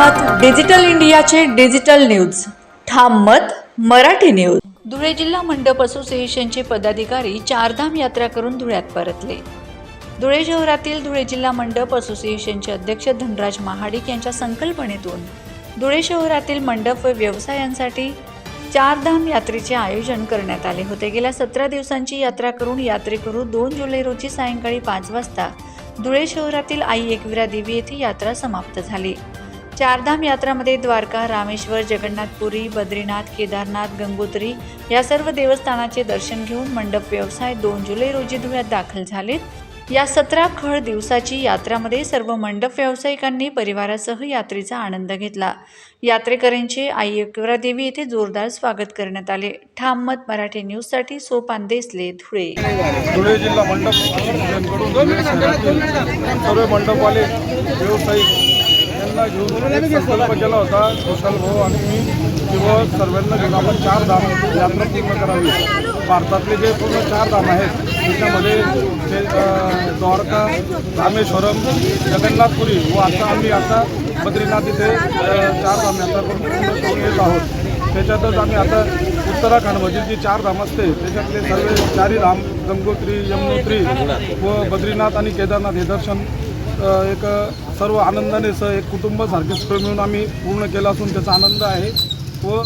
Digital इंडियाचे digital news. ठाम मत मराठी न्यूज. धुळे जिल्हा मंडप असोसिएशनचे पदाधिकारी चारधाम यात्रा करून धुळ्यात परतले. धुळे शहरातील धुळे जिल्हा मंडप असोसिएशनचे अध्यक्ष धनराज महाडिक यांच्या संकल्पनेतून धुळे शहरातील मंडप व व्यवसायांसाठी चारधाम यात्रेचे आयोजन करण्यात आले होते. गेल्या सतरा दिवसांची यात्रा करून यात्रेकरू दोन जुलै रोजी सायंकाळी पाच वाजता धुळे शहरातील आई एकविरा देवी येथे यात्रा समाप्त झाली. चारधाम यात्रामध्ये द्वारका रामेश्वर जगन्नाथपुरी बद्रीनाथ केदारनाथ गंगोत्री या सर्व देवस्थानाचे दर्शन घेऊन मंडप व्यवसाय दोन जुलै रोजी धुळ्यात दाखल झालेत. या सतरा खळ दिवसाची यात्रामध्ये सर्व मंडप व्यावसायिकांनी परिवारासह यात्रेचा आनंद घेतला. यात्रेकऱ्यांचे आई देवी येथे जोरदार स्वागत करण्यात आले. ठाम मत मराठी न्यूजसाठी सोपान देसले धुळे. धुळे जिल्हा मंडप सर्व मंडपवाले व्यावसायिक यांना घेऊन संकल्प केला होता कुशल भाऊ आणि मी किंवा सर्वांना घेऊन आपण चार धाम यात्रा पूर्ण करावी. भारतातले जे पूर्ण चार धाम आहेत त्याच्यामध्ये ते द्वारका रामेश्वरम जगन्नाथपुरी व आता आम्ही आता बद्रीनाथ इथे चार धाम यात्रा करून पूर्ण करून येत आहोत. त्याच्यातच आम्ही आता उत्तराखंडमधील जी चार धाम असते त्याच्यातले सर्व चारही धाम गंगोत्री यमुनोत्री व बद्रीनाथ आणि केदारनाथ हे दर्शन एक सर्व आनंदाने सह एक कुटुंबासारखे सगळे मिळून आम्ही पूर्ण केलं असून त्याचा आनंद आहे व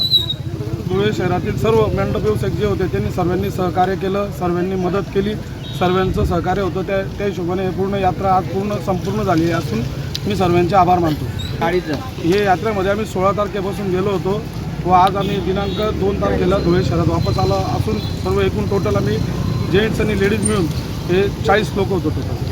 धुळे शहरातील सर्व मंडप व्यावसायिक जे होते त्यांनी सर्वांनी सहकार्य केलं सर्वांनी मदत केली सर्वांचं सहकार्य होतं. त्या त्या हिशोबाने हे पूर्ण यात्रा आज पूर्ण संपूर्ण झाली असून मी सर्वांचे आभार मानतो. गाडीचं? हे यात्रेमध्ये आम्ही सोळा तारखेपासून गेलो होतो व आज आम्ही दिनांक दोन तारखेला धुळे शहरात वापस आलो असून सर्व एकूण टोटल आम्ही जेंट्स आणि लेडीज मिळून हे चाळीस लोक होतो टोटल